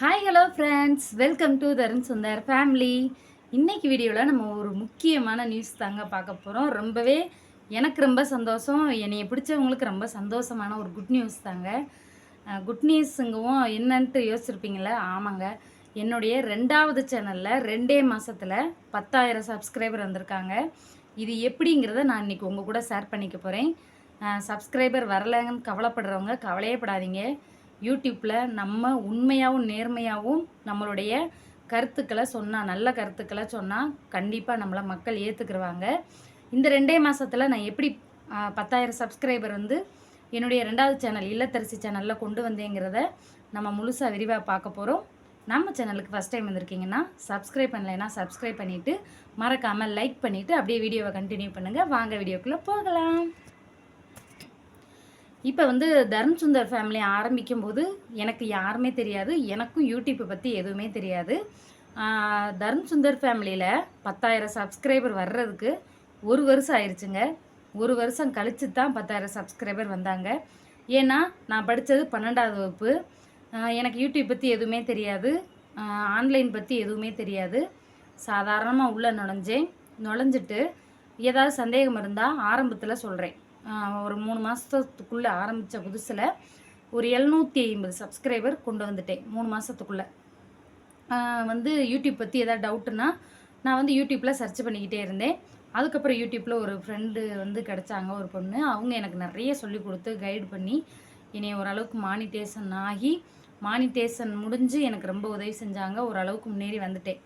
Hi hello friends welcome to Tarun Sundar family இன்றைக்கி வீடியோவில் நம்ம ஒரு முக்கியமான நியூஸ் தாங்க பார்க்க போகிறோம் ரொம்பவே எனக்கு ரொம்ப சந்தோஷம். என்னையை பிடிச்சவங்களுக்கு ரொம்ப சந்தோஷமான ஒரு குட் நியூஸ் தாங்க. குட் நியூஸுங்கவும் என்னன்ட்டு யோசிச்சிருப்பீங்களே ஆமாங்க. என்னுடைய ரெண்டாவது சேனலில் ரெண்டே மாதத்தில் பத்தாயிரம் சப்ஸ்கிரைபர் வந்திருக்காங்க. இது எப்படிங்கிறத நான் இன்றைக்கி உங்கள் கூட ஷேர் பண்ணிக்க போகிறேன் சப்ஸ்கிரைபர் வரலைங்கன்னு கவலைப்படுறவங்க கவலையே படாதீங்க. யூடியூப்பில் நம்ம உண்மையாகவும் நேர்மையாகவும் நம்மளுடைய கருத்துக்களை சொன்னால் நல்ல கருத்துக்களை சொன்னால் கண்டிப்பாக நம்மளை மக்கள் ஏற்றுக்குருவாங்க இந்த ரெண்டே மாதத்தில் நான் எப்படி பத்தாயிரம் சப்ஸ்கிரைபர் வந்து என்னுடைய ரெண்டாவது சேனல் இல்லத்தரசி சேனலில் கொண்டு வந்தேங்கிறத நம்ம முழுசாக விரிவாக பார்க்க போகிறோம் நம்ம சேனலுக்கு ஃபஸ்ட் டைம் வந்திருக்கீங்கன்னா சப்ஸ்கிரைப் பண்ணலைன்னா சப்ஸ்கிரைப் பண்ணிவிட்டு மறக்காமல் லைக் பண்ணிவிட்டு அப்படியே வீடியோவை கண்டினியூ பண்ணுங்கள் வாங்க வீடியோக்குள்ளே போகலாம். இப்போ வந்து தர்ம் சுந்தர் ஃபேமிலி ஆரம்பிக்கும் போது எனக்கு யாருமே தெரியாது. எனக்கும் யூடியூப்பை பற்றி எதுவுமே தெரியாது. தர்ம் சுந்தர் ஃபேமிலியில் பத்தாயிரம் சப்ஸ்கிரைபர் வர்றதுக்கு ஒரு வருஷம் ஆயிடுச்சுங்க ஒரு வருஷம் கழிச்சு தான் பத்தாயிரம் சப்ஸ்கிரைபர் வந்தாங்க. ஏன்னா நான் படித்தது பன்னெண்டாவது வகுப்பு. எனக்கு யூடியூப் பற்றி எதுவுமே தெரியாது. ஆன்லைன் பற்றி எதுவுமே தெரியாது. சாதாரணமாக உள்ளே நுழைஞ்சேன். நுழைஞ்சிட்டு ஏதாவது சந்தேகம் இருந்தால் ஆரம்பத்தில் சொல்கிறேன் ஒரு மூணு மாதத்துக்குள்ளே ஆரம்பித்த புதுசில் ஒரு எழுநூற்றி ஐம்பது சப்ஸ்கிரைபர் கொண்டு வந்துட்டேன் மூணு மாதத்துக்குள்ளே வந்து யூடியூப் பற்றி எதாவது டவுட்டுன்னா நான் வந்து யூடியூப்பில் சர்ச் பண்ணிக்கிட்டே இருந்தேன். அதுக்கப்புறம் யூடியூப்பில் ஒரு ஃப்ரெண்டு வந்து கிடச்சாங்க ஒரு பொண்ணு. அவங்க எனக்கு நிறைய சொல்லி கொடுத்து கைடு பண்ணி என்னை ஓரளவுக்கு மானிட்டேஷன் ஆகி மானிட்டேஷன் முடிஞ்சு எனக்கு ரொம்ப உதவி செஞ்சாங்க. ஓரளவுக்கு முன்னேறி வந்துட்டேன்.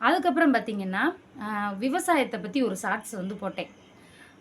அதுக்கப்புறம் பார்த்தீங்கன்னா விவசாயத்தை பற்றி ஒரு ஷார்ட்ஸ் வந்து போட்டேன்.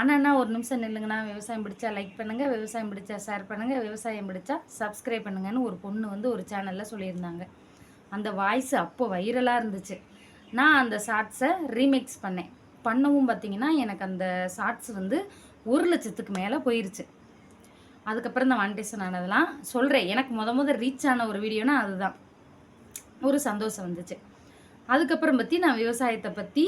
அண்ணா ஒரு நிமிஷம் நில்லுங்கண்ணா. விவசாயம் பிடிச்சா லைக் பண்ணுங்கள் விவசாயம் பிடிச்சா ஷேர் பண்ணுங்கள் விவசாயம் பிடிச்சா சப்ஸ்கிரைப் பண்ணுங்கன்னு ஒரு பொண்ணு வந்து ஒரு சேனலில் சொல்லியிருந்தாங்க. அந்த வாய்ஸ் அப்போ வைரலாக இருந்துச்சு. நான் அந்த ஷார்ட்ஸை ரீமிக்ஸ் பண்ணேன். பண்ணவும் பார்த்தீங்கன்னா எனக்கு அந்த ஷார்ட்ஸ் வந்து ஒரு லட்சத்துக்கு மேலே போயிருச்சு. அதுக்கப்புறம் இந்த மானிட்டேஷன் ஆனதெல்லாம் சொல்கிறேன் எனக்கு முத முத ரீச் ஆன ஒரு வீடியோனா அதுதான். ஒரு சந்தோஷம் வந்துச்சு. அதுக்கப்புறம் பற்றி நான் விவசாயத்தை பற்றி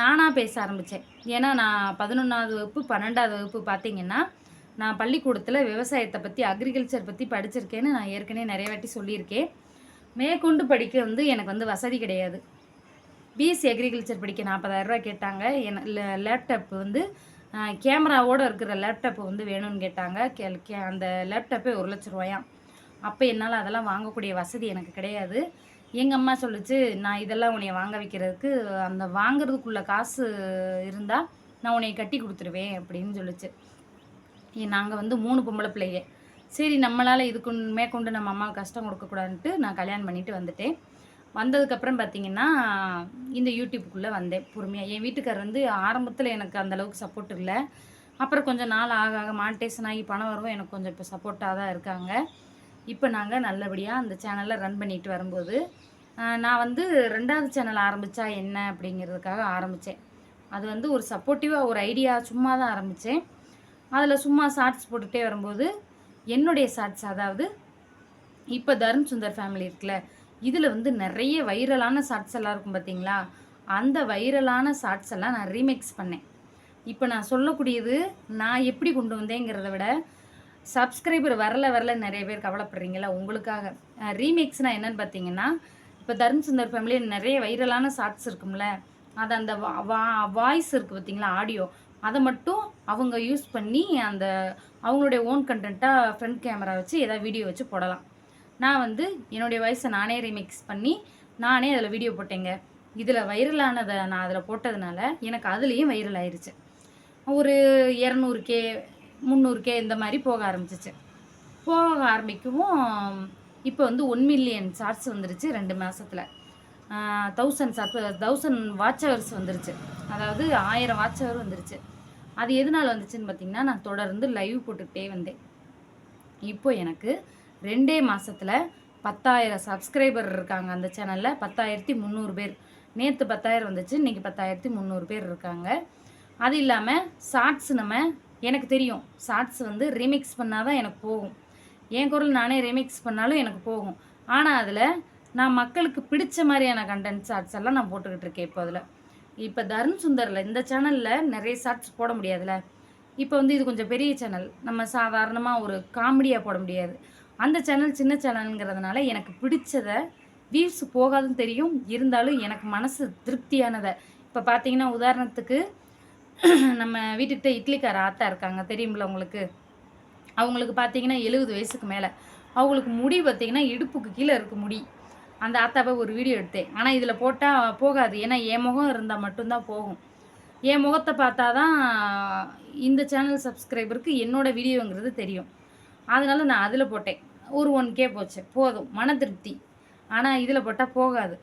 நானாக பேச ஆரம்பித்தேன் ஏன்னா நான் பதினொன்றாவது வகுப்பு பன்னெண்டாவது வகுப்பு பார்த்தீங்கன்னா நான் பள்ளிக்கூடத்தில் விவசாயத்தை பற்றி அக்ரிகல்ச்சர் பற்றி படிச்சிருக்கேன்னு நான் ஏற்கனவே நிறைய வாட்டி சொல்லியிருக்கேன். மேற்கொண்டு படிக்க வந்து எனக்கு வந்து வசதி கிடையாது. பிஎஸ்சி அக்ரிகல்ச்சர் படிக்க 40000 ரூபாய் கேட்டாங்க. என் லேப்டாப் வந்து கேமராவோடு இருக்கிற லேப்டாப் வந்து வேணும்னு கேட்டாங்க. கே கே அந்த லேப்டாப்பே ஒரு லட்ச ரூபாயாம். அப்போ என்னால் அதெல்லாம் வாங்கக்கூடிய வசதி எனக்கு கிடையாது. எங்கள் அம்மா சொல்லுச்சு நான் இதெல்லாம் உன்னைய வாங்க வைக்கிறதுக்கு அந்த வாங்குறதுக்குள்ள காசு இருந்தால் நான் உன்னைய கட்டி கொடுத்துருவேன் அப்படின்னு சொல்லிச்சு. நாங்கள் வந்து மூணு பொம்பளை பிள்ளைங்க. சரி நம்மளால் இதுக்கு மேற்கொண்டு நம்ம அம்மாவுக்கு கஷ்டம் கொடுக்கக்கூடாதுன்ட்டு நான் கல்யாணம் பண்ணிட்டு வந்துட்டேன். வந்ததுக்கப்புறம் பார்த்தீங்கன்னா இந்த யூடியூப்புக்குள்ளே வந்தேன் பொறுமையாக என் வீட்டுக்கார் வந்து ஆரம்பத்தில் எனக்கு அந்தளவுக்கு சப்போர்ட் இல்லை. அப்புறம் கொஞ்சம் நாள் ஆக ஆக மானிட்டேஷன் ஆகி பணம் வரவும் எனக்கு கொஞ்சம் இப்போ சப்போர்ட்டாக தான் இருக்காங்க. இப்போ நாங்கள் நல்லபடியாக அந்த சேனலை ரன் பண்ணிட்டு வரும்போது நான் வந்து ரெண்டாவது சேனல் ஆரம்பித்தா என்ன அப்படிங்கிறதுக்காக ஆரம்பித்தேன் அது வந்து ஒரு சப்போர்ட்டிவாக ஒரு ஐடியா சும்மா தான் ஆரம்பித்தேன் அதில் சும்மா ஷார்ட்ஸ் போட்டுகிட்டே வரும்போது என்னுடைய ஷார்ட்ஸ் அதாவது இப்போ தருண் சுந்தர் ஃபேமிலி இருக்குல்ல இதில் வந்து நிறைய வைரலான ஷார்ட்ஸ் எல்லாம் இருக்கும் பார்த்தீங்களா அந்த வைரலான ஷார்ட்ஸ் எல்லாம் நான் ரீமேக்ஸ் பண்ணேன். இப்போ நான் சொல்லக்கூடியது நான் எப்படி கொண்டு வந்தேங்கிறத விட சப்ஸ்கிரைபர் வரல வரல நிறைய பேர் கவலைப்படுறீங்களா உங்களுக்காக. ரீமேக்ஸ்னால் என்னென்னு பார்த்தீங்கன்னா இப்போ தருண் சுந்தர் ஃபேமிலியில் நிறைய வைரலான ஷார்ட்ஸ் இருக்கும்ல. அது அந்த வா வாய்ஸ் இருக்குது பார்த்தீங்களா ஆடியோ அதை மட்டும் அவங்க யூஸ் பண்ணி அந்த அவங்களுடைய ஓன் கண்டென்ட்டாக ஃப்ரண்ட் கேமரா வச்சு ஏதாவது வீடியோ வச்சு போடலாம். நான் வந்து என்னுடைய வாய்ஸை நானே ரீமிக்ஸ் பண்ணி நானே அதில் வீடியோ போட்டேங்க. இதில் வைரலானதை நான் அதில் போட்டதுனால எனக்கு அதுலேயும் வைரல் ஆயிடுச்சு ஒரு இரநூறு கே முந்நூறு கே இந்த மாதிரி போக ஆரம்பிச்சிச்சு. போக ஆரம்பிக்கவும் இப்போ வந்து ஒன் மில்லியன் ஷார்ட்ஸ் வந்துருச்சு ரெண்டு மாதத்தில் thousand sub thousand watch hours வந்துருச்சு. அதாவது ஆயிரம் வாட்ச் ஹவர் வந்துருச்சு. அது எதனால் வந்துச்சுன்னு பார்த்தீங்கன்னா நான் தொடர்ந்து லைவ் போட்டுக்கிட்டே வந்தேன். இப்போ எனக்கு ரெண்டே மாதத்தில் பத்தாயிரம் சப்ஸ்கிரைபர் இருக்காங்க அந்த சேனலில் பத்தாயிரத்தி முந்நூறு பேர். நேற்று பத்தாயிரம் வந்துச்சு இன்றைக்கி பத்தாயிரத்தி முந்நூறு பேர் இருக்காங்க. அது இல்லாமல் ஷார்ட்ஸ் நம்ம எனக்கு தெரியும். ஷார்ட்ஸ் வந்து ரீமிக்ஸ் பண்ணால் தான் எனக்கு போகும். என் குரல் நானே ரீமிக்ஸ் பண்ணாலும் எனக்கு போகும். ஆனால் அதில் நான் மக்களுக்கு பிடிச்ச மாதிரியான கண்டென்ட் ஷார்ட்ஸ் எல்லாம் நான் போட்டுக்கிட்டு இருக்கேன் இப்போ அதில். இப்போ தருண் சுந்தரில் இந்த சேனலில் நிறைய ஷார்ட்ஸ் போட முடியாதுல்ல? இப்போ வந்து இது கொஞ்சம் பெரிய சேனல் நம்ம சாதாரணமாக ஒரு காமெடியாக போட முடியாது. அந்த சேனல் சின்ன சேனலுங்கிறதுனால எனக்கு பிடிச்சதை வியூஸ் போகாதுன்னு தெரியும். இருந்தாலும் எனக்கு மனசு திருப்தியானதை. இப்போ பார்த்தீங்கன்னா உதாரணத்துக்கு நம்ம வீட்டுக்கிட்ட இட்லிக்கார ஆத்தா இருக்காங்க தெரியுமில்ல உங்களுக்கு? அவங்களுக்கு பார்த்தீங்கன்னா எழுபது வயசுக்கு மேலே. அவங்களுக்கு முடி பார்த்தீங்கன்னா இடுப்புக்கு கீழே இருக்குது முடி. அந்த ஆத்தாவை ஒரு வீடியோ எடுத்தேன். ஆனால் இதில் போட்டால் போகாது. ஏன்னா என் முகம் இருந்தால் மட்டும்தான் போகும். என் முகத்தை பார்த்தா தான் இந்த சேனல் சப்ஸ்கிரைபருக்கு என்னோடய வீடியோங்கிறது தெரியும். அதனால நான் அதில் போட்டேன். ஒரு ஒன் கே போச்சு. போதும். மன திருப்தி. ஆனால் இதில் போட்டால் போகாது.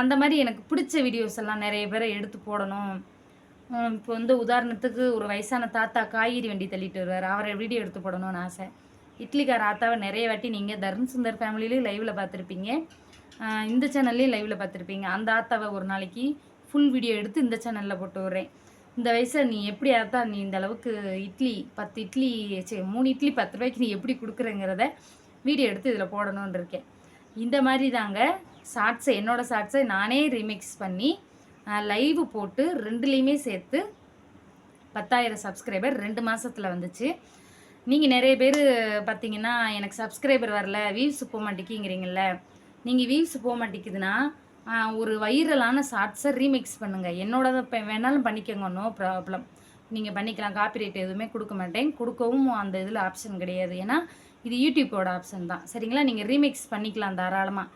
அந்த மாதிரி எனக்கு பிடிச்ச வீடியோஸ் எல்லாம் நிறைய பேரை எடுத்து போடணும். இப்போ வந்து உதாரணத்துக்கு ஒரு வயசான தாத்தா காய்கறி வண்டி தள்ளிட்டு வருவார். அவரை வீடியோ எடுத்து போடணும்னு ஆசை. இட்லிக்கார ஆத்தாவை நிறைய வாட்டி நீங்கள் தருண் சுந்தர் ஃபேமிலிலையும் லைவில் பார்த்துருப்பீங்க. இந்த சேனல்லையும் லைவில் பார்த்துருப்பீங்க. அந்த ஆத்தாவை ஒரு நாளைக்கு ஃபுல் வீடியோ எடுத்து இந்த சேனலில் போட்டு விட்றேன். இந்த வயசில் நீ எப்படி ஆத்தா நீ இந்த அளவுக்கு இட்லி பத்து இட்லி சரி மூணு இட்லி பத்து ரூபாய்க்கு நீ எப்படி கொடுக்குறேங்கிறத வீடியோ எடுத்து இதில் போடணுன்னு இருக்கேன். இந்த மாதிரி தாங்க ஷார்ட்ஸை என்னோடய ஷார்ட்ஸை நானே ரீமிக்ஸ் பண்ணி லைவ் போட்டு ரெண்டுலேயுமே சேர்த்து பத்தாயிரம் சப்ஸ்கிரைபர் ரெண்டு மாதத்தில் வந்துச்சு. நீங்கள் நிறைய பேர் பார்த்தீங்கன்னா எனக்கு சப்ஸ்கிரைபர் வரல வியூஸ் போக மாட்டேங்கிங்கிறீங்கள நீங்கள் வியூஸ் போக மாட்டேங்குதுன்னா ஒரு வைரலான ஷார்ட்ஸை ரீமிக்ஸ் பண்ணுங்கள் என்னோடதை இப்போ வேணாலும் பண்ணிக்கோங்க நோ ப்ராப்ளம் நீங்கள் பண்ணிக்கலாம் காப்பிரைட் எதுவுமே கொடுக்க மாட்டேன். கொடுக்கவும் அந்த இதில் ஆப்ஷன் கிடையாது. ஏன்னா இது யூடியூப்போட ஆப்ஷன் தான். சரிங்களா? நீங்கள் ரீமிக்ஸ் பண்ணிக்கலாம் தாராளமாக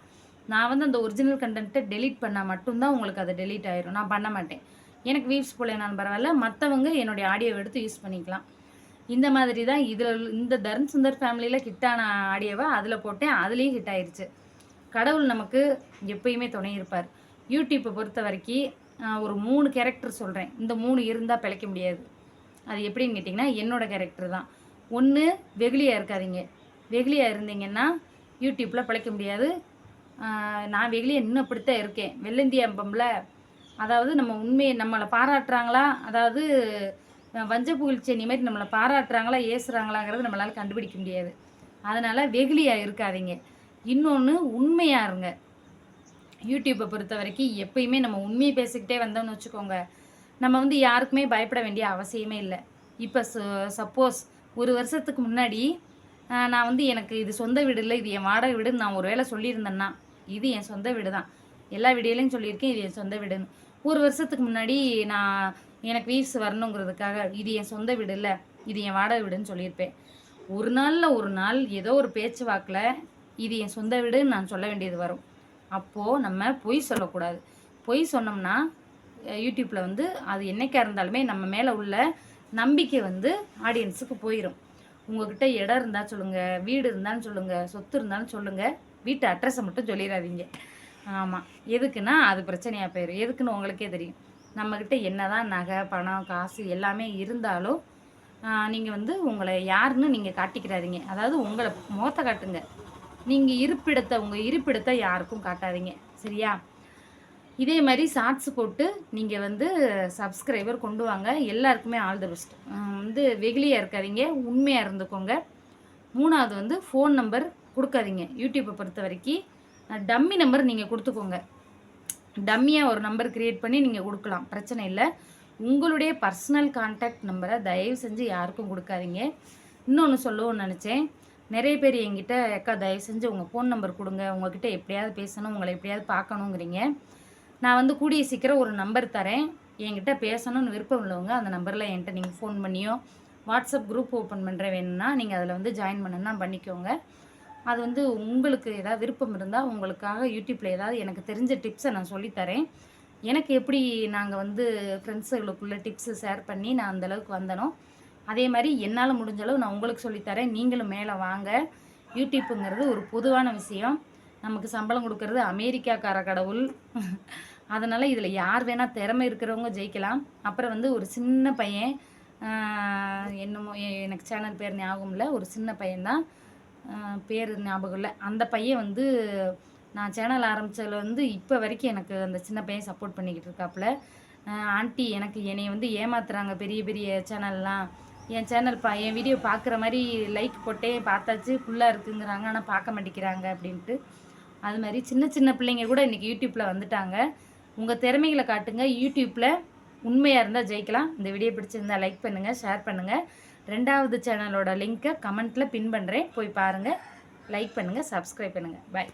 நான் வந்து அந்த ஒரிஜினல் கண்டென்ட்டை டெலீட் பண்ணால் மட்டும்தான் உங்களுக்கு அது டெலீட் ஆயிரும். நான் பண்ண மாட்டேன். எனக்கு வீவ்ஸ் போலேனாலும் பரவாயில்ல. மற்றவங்க என்னுடைய ஆடியோவை எடுத்து யூஸ் பண்ணிக்கலாம். இந்த மாதிரி தான் இதில் இந்த தருண் சுந்தர் ஃபேமிலியில் ஹிட்டான ஆடியோவை அதில் போட்டேன். அதுலேயும் ஹிட் ஆயிடுச்சு கடவுள் நமக்கு எப்பயுமே துணை இருப்பார். யூடியூப்பை பொறுத்த வரைக்கும் ஒரு மூணு கேரக்டர் சொல்கிறேன் இந்த மூணு இருந்தால் பிழைக்க முடியாது. அது எப்படின்னு கேட்டிங்கன்னா என்னோடய கேரக்டர் தான். ஒன்று வெகுளியாக இருக்காதிங்க. வெகுளியாக இருந்தீங்கன்னா யூடியூப்பில் பிழைக்க முடியாது. நான் வெகுளியை இன்னும் அப்படித்தான் இருக்கேன். வெள்ளந்தி அம்பம்ல அதாவது நம்ம உண்மையை நம்மளை பாராட்டுறாங்களா? அதாவது வஞ்ச புகழ்ச்சி மாதிரி நம்மளை பாராட்டுறாங்களா ஏசுகிறாங்களாங்கிறது நம்மளால் கண்டுபிடிக்க முடியாது. அதனால் வெகுளியாக இருக்காதிங்க. இன்னொன்று உண்மையாக இருங்க. யூடியூப்பை பொறுத்த வரைக்கும் எப்பயுமே நம்ம உண்மையை பேசிக்கிட்டே வந்தோம்னு வச்சுக்கோங்க. நம்ம வந்து யாருக்குமே பயப்பட வேண்டிய அவசியமே இல்லை. இப்போ சப்போஸ் ஒரு வருஷத்துக்கு முன்னாடி நான் வந்து எனக்கு இது சொந்த வீடு இல்லை இது என் வாடகை வீடுன்னு நான் ஒரு வேளை சொல்லியிருந்தேன்னா இது என் சொந்த வீடு தான் எல்லா வீடியோலையும் சொல்லியிருக்கேன் இது என் சொந்த வீடுன்னு. ஒரு வருஷத்துக்கு முன்னாடி நான் எனக்கு வீஸ் வரணுங்கிறதுக்காக இது என் சொந்த வீடு இல்லை இது என் வாடகை வீடுன்னு சொல்லியிருப்பேன். ஒரு நாளில் ஒரு நாள் ஏதோ ஒரு பேச்சு வாக்கில் இது என் சொந்த வீடுன்னு நான் சொல்ல வேண்டியது வரும். அப்போது நம்ம பொய் சொல்லக்கூடாது. பொய் சொன்னோம்னா யூடியூப்பில் வந்து அது என்னைக்காக இருந்தாலுமே நம்ம மேலே உள்ள நம்பிக்கை வந்து ஆடியன்ஸுக்கு போயிடும் உங்ககிட்ட இடம் இருந்தால் சொல்லுங்கள் வீடு இருந்தாலும் சொல்லுங்கள் சொத்து இருந்தாலும் சொல்லுங்கள் வீட்டு அட்ரஸை மட்டும் சொல்லிடாதீங்க ஆமாம் எதுக்குன்னா அது பிரச்சனையாக போயிடும் எதுக்குன்னு உங்களுக்கே தெரியும். நம்மக்கிட்ட என்ன தான் நகை பணம் காசு எல்லாமே இருந்தாலும் நீங்கள் வந்து உங்களை யாருன்னு நீங்கள் காட்டிக்கிறாதீங்க. அதாவது உங்களை முகத்தை காட்டுங்க. நீங்கள் இருப்பிடத்தை உங்கள் இருப்பிடத்தை யாருக்கும் காட்டாதீங்க. சரியா? இதே மாதிரி ஷார்ட்ஸ் போட்டு நீங்கள் வந்து சப்ஸ்கிரைபர் கொண்டு வாங்க. எல்லாருக்குமே ஆல் த பெஸ்ட் வந்து வெகுலியாக இருக்காதீங்க. உண்மையாக இருந்துக்கோங்க. மூணாவது வந்து ஃபோன் நம்பர் கொடுக்காதீங்க. யூடியூப்பை பொறுத்த வரைக்கும் டம்மி நம்பர் நீங்கள் கொடுத்துக்கோங்க. டம்மியாக ஒரு நம்பர் க்ரியேட் பண்ணி நீங்கள் கொடுக்கலாம். பிரச்சனை இல்லை. உங்களுடைய பர்சனல் கான்டாக்ட் நம்பரை தயவு செஞ்சு யாருக்கும் கொடுக்காதீங்க. இன்னொன்று சொல்லவும் நினச்சேன். நிறைய பேர் என்கிட்ட அக்கா தயவு செஞ்சு உங்கள் ஃபோன் நம்பர் கொடுங்க. உங்ககிட்ட எப்படியாவது பேசணும். உங்களை எப்படியாவது பார்க்கணுங்கிறீங்க. நான் வந்து கூடிய சீக்கிரம் ஒரு நம்பர் தரேன். என்கிட்ட பேசணும்னு விருப்பம் உள்ளவங்க அந்த நம்பரில் என்கிட்ட நீங்கள் ஃபோன் பண்ணியோ வாட்ஸ்அப் குரூப் ஓப்பன் பண்ணுற வேணும்னா நீங்கள் அதில் வந்து ஜாயின் பண்ணுன்னா பண்ணிக்கோங்க. அது வந்து உங்களுக்கு ஏதாவது விருப்பம் இருந்தால் உங்களுக்காக யூடியூப்பில் ஏதாவது எனக்கு தெரிஞ்ச டிப்ஸை நான் சொல்லித்தரேன். எனக்கு எப்படி நாங்கள் வந்து ஃப்ரெண்ட்ஸுகளுக்குள்ள டிப்ஸு ஷேர் பண்ணி நான் அந்தளவுக்கு வந்தனோ அதே மாதிரி என்னால் முடிஞ்ச அளவு நான் உங்களுக்கு சொல்லித்தரேன். நீங்களும் மேலே வாங்க. யூடியூப்புங்கிறது ஒரு பொதுவான விஷயம். நமக்கு சம்பளம் கொடுக்கறது அமெரிக்காக்கார கடவுள். அதனால் இதில் யார் வேணால் திறமை இருக்கிறவங்க ஜெயிக்கலாம். அப்புறம் வந்து ஒரு சின்ன பையன் என்னமோ எனக்கு சேனல் பேர் ஞாபகம் இல்லை. ஒரு சின்ன பையன்தான். பேர் ஞாபகம் இல்லை. அந்த பையன் வந்து நான் சேனல் ஆரம்பித்ததில் வந்து இப்போ வரைக்கும் எனக்கு அந்த சின்ன பையன் சப்போர்ட் பண்ணிக்கிட்டு இருக்காப்புல. ஆண்டி எனக்கு என்னை வந்து ஏமாத்துறாங்க பெரிய பெரிய சேனல்லாம் என் சேனல் பா என் வீடியோ பார்க்குற மாதிரி லைக் போட்டே பார்த்தாச்சு. ஃபுல்லாக இருக்குங்கிறாங்க. ஆனால் பார்க்க மாட்டேங்கிறாங்க அப்படின்ட்டு. அது மாதிரி சின்ன சின்ன பிள்ளைங்க கூட இன்றைக்கி யூடியூப்பில் வந்துட்டாங்க. உங்கள் திறமைகளை காட்டுங்க. யூடியூப்பில் உண்மையாக இருந்தால் ஜெயிக்கலாம். இந்த வீடியோ பிடிச்சிருந்தால் லைக் பண்ணுங்கள் ஷேர் பண்ணுங்கள் ரெண்டாவது சேனலோட லிங்க்கை கமெண்ட்டில் பின் பண்ணுறேன் போய் பாருங்கள் லைக் பண்ணுங்கள் சப்ஸ்கிரைப் பண்ணுங்கள் பாய்